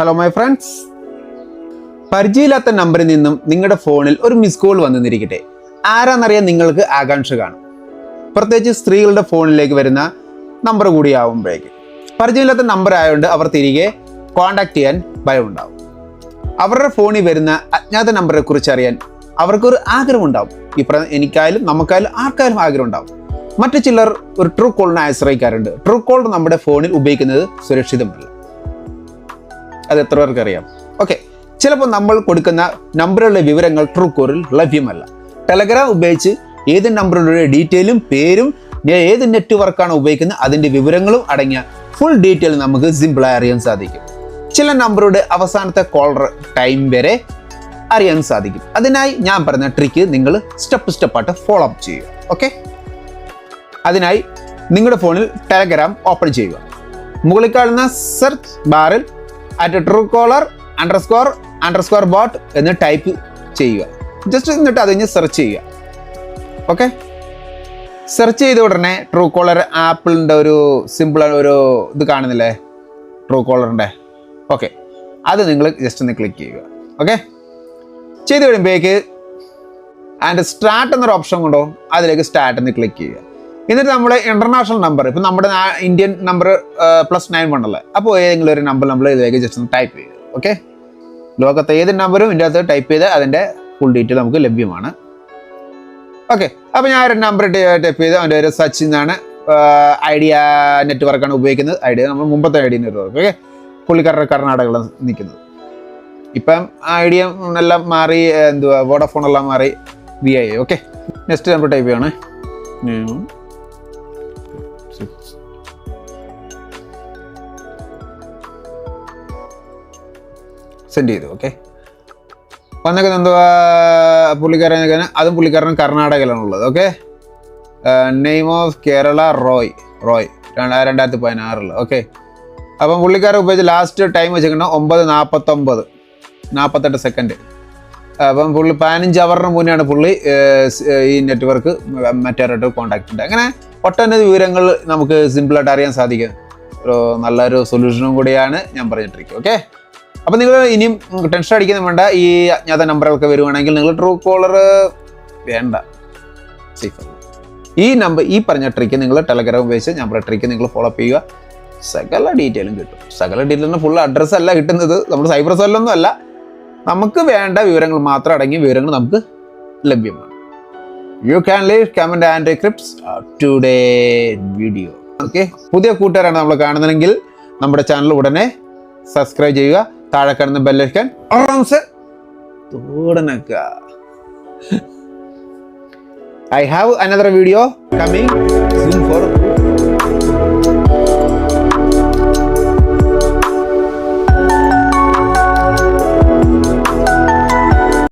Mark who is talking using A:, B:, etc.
A: Hello my friends പരിചയമില്ലാത്ത നമ്പറിൽ നിന്നും നിങ്ങളുടെ ഫോണിൽ ഒരു മിസ് കോൾ വന്നിരിക്കട്ടെ. ആരാന്നറിയാൻ നിങ്ങൾക്ക് ആകാംക്ഷ കാണും. പ്രത്യേകിച്ച് സ്ത്രീകളുടെ ഫോണിലേക്ക് വരുന്ന നമ്പർ കൂടിയാവുമ്പോഴേക്ക് പരിചയമില്ലാത്ത നമ്പർ ആയതുകൊണ്ട് അവർ തിരികെ കോണ്ടാക്ട് ചെയ്യാൻ ഭയമുണ്ടാവും അവരുടെ ഫോണിൽ വരുന്ന അജ്ഞാത നമ്പറെ കുറിച്ച് അറിയാൻ അവർക്കൊരു ആഗ്രഹം ഉണ്ടാവും. പ്ര എനിക്കായാലും നമുക്കായാലും ആർക്കായാലും ആഗ്രഹം ഉണ്ടാവും. മറ്റു ചിലർ ഒരു ട്രൂ കോളിനെ ആശ്രയിക്കാറുണ്ട്. ട്രൂ കോൾ നമ്മുടെ ഫോണിൽ ഉപയോഗിക്കുന്നത് സുരക്ഷിതമല്ല. അത് എത്ര പേർക്ക് അറിയാം ഓക്കെ ചിലപ്പോൾ നമ്മൾ കൊടുക്കുന്ന നമ്പറുകളുടെ വിവരങ്ങൾ ട്രൂ കോറിൽ ലഭ്യമല്ല. ടെലഗ്രാം ഉപയോഗിച്ച് ഏത് നമ്പറുകളുടെ ഡീറ്റെയിലും പേരും ഏത് നെറ്റ്വർക്കാണ് ഉപയോഗിക്കുന്നത് അതിന്റെ വിവരങ്ങളും അടങ്ങിയ ഫുൾ ഡീറ്റെയിൽ നമുക്ക് സിമ്പിളായി അറിയാൻ സാധിക്കും. ചില നമ്പറുടെ അവസാനത്തെ കോളർ ടൈം വരെ അറിയാൻ സാധിക്കും. അതിനായി ഞാൻ പറഞ്ഞ ട്രിക്ക് നിങ്ങൾ സ്റ്റെപ്പ് സ്റ്റെപ്പായിട്ട് ഫോളോ അപ്പ് ചെയ്യുക. ഓക്കെ അതിനായി നിങ്ങളുടെ ഫോണിൽ ടെലഗ്രാം ഓപ്പൺ ചെയ്യുക. മുകളിൽ കാണുന്ന സെർച്ച് ബാറിൽ at true caller underscore underscore bot എന്ന് ടൈപ്പ് ചെയ്യുക. ജസ്റ്റ് എന്നിട്ട് അത് കഴിഞ്ഞ് സെർച്ച് ചെയ്യുക. ഓക്കെ സെർച്ച് ചെയ്ത ഉടനെ ട്രൂ കോളർ ആപ്പിളിന്റെ ഒരു സിമ്പിൾ ഒരു ഇത് കാണുന്നില്ലേ? ട്രൂ കോളറിന്റെ ഓക്കെ അത് നിങ്ങൾ ജസ്റ്റ് ഒന്ന് ക്ലിക്ക് ചെയ്യുക. ഓക്കെ ചെയ്ത് കഴിയുമ്പോഴേക്ക് ആൻഡ് സ്റ്റാർട്ട് എന്നൊരു ഓപ്ഷൻ കൊണ്ടോ അതിലേക്ക് സ്റ്റാർട്ട് എന്ന് ക്ലിക്ക് ചെയ്യുക. എന്നിട്ട് നമ്മുടെ ഇന്റർനാഷണൽ നമ്പർ ഇപ്പം നമ്മുടെ Indian number plus nine one അല്ലേ? അപ്പോൾ ഏതെങ്കിലും ഒരു നമ്പർ നമ്മൾ ഇതിലേക്ക് ജസ്റ്റ് ഒന്ന് ടൈപ്പ് ചെയ്യുക ഓക്കെ ലോകത്തെ ഏത് നമ്പറും ഇതിന്റെ അകത്ത് ടൈപ്പ് ചെയ്ത് അതിന്റെ ഫുൾ ഡീറ്റെയിൽ നമുക്ക് ലഭ്യമാണ്. ഓക്കെ അപ്പോൾ ഞാൻ ഒരു നമ്പർ ടൈപ്പ് ചെയ്ത് അവന്റെ ഒരു സച്ചിൻ എന്നാണ്. ഐഡിയ നെറ്റ്വർക്കാണ് ഉപയോഗിക്കുന്നത്. ഐഡിയ നമ്മൾ മുമ്പത്തെ ഐഡിയ നെറ്റ്വർക്ക് ഓക്കെ പുള്ളിക്കാരുടെ കർണാടകയിലാണ് നിൽക്കുന്നത്. ഇപ്പം ഐഡിയ എല്ലാം മാറി എന്തുവാ വോഡഫോൺ എല്ലാം മാറി V I okay next number type ചെയ്യണേ. സെൻഡ് ചെയ്തു ഓക്കെ വന്നൊക്കെ എന്തുവാ? പുള്ളിക്കാരൻ അതും പുള്ളിക്കാരൻ കർണാടകയിലാണുള്ളത് okay name of Kerala Roy Roy രണ്ടാ- രണ്ടായിരത്തി പതിനാറിൽ ഓക്കെ അപ്പം പുള്ളിക്കാരൻ ഉപയോഗിച്ച് ലാസ്റ്റ് ടൈം വെച്ചിരിക്കുന്നത് ഒമ്പത് നാൽപ്പത്തൊമ്പത് നാൽപ്പത്തെട്ട് സെക്കൻഡ് അപ്പം പുള്ളി പതിനഞ്ച് അവറിന് മുന്നെയാണ് പുള്ളി ഈ നെറ്റ്വർക്ക് മറ്റവരായിട്ട് കോൺടാക്ട് ഉണ്ട്. അങ്ങനെ ഒട്ടനവധി വിവരങ്ങൾ നമുക്ക് സിമ്പിളായിട്ട് അറിയാൻ സാധിക്കും. ഒരു നല്ലൊരു സൊല്യൂഷനും കൂടിയാണ് ഞാൻ പറഞ്ഞിട്ടിരിക്കും ഓക്കെ അപ്പം നിങ്ങൾ ഇനിയും ടെൻഷൻ അടിക്കുന്ന വേണ്ട. ഈ അജ്ഞാത നമ്പറുകളൊക്കെ വരുവാണെങ്കിൽ നിങ്ങൾ ട്രൂ കോളർ വേണ്ട. സേഫ് ഈ നമ്പർ ഈ പറഞ്ഞ ട്രിക്ക് നിങ്ങൾ ടെലഗ്രാം ഉപയോഗിച്ച് ഞാൻ പറഞ്ഞ ട്രിക്ക് നിങ്ങൾ ഫോളോ അപ്പ് ചെയ്യുക. സകല ഡീറ്റെയിലും കിട്ടും. സകല ഡീറ്റെയിലിന് ഫുൾ അഡ്രസ്സ് അല്ല കിട്ടുന്നത്. നമ്മൾ സൈബർ സെല്ലൊന്നും അല്ല. നമുക്ക് വേണ്ട വിവരങ്ങൾ മാത്രം അടങ്ങിയ വിവരങ്ങൾ നമുക്ക് ലഭ്യമാണ്. You can leave comment and crips today video okay പുതിയ കൂട്ടുകാരാണ് നമ്മൾ കാണുന്നതെങ്കിൽ നമ്മുടെ ചാനൽ ഉടനെ സബ്സ്ക്രൈബ് ചെയ്യുക താഴെ കാണുന്ന ബെല്ലടിക്കാൻ തോടനക്ക I have another video coming soon for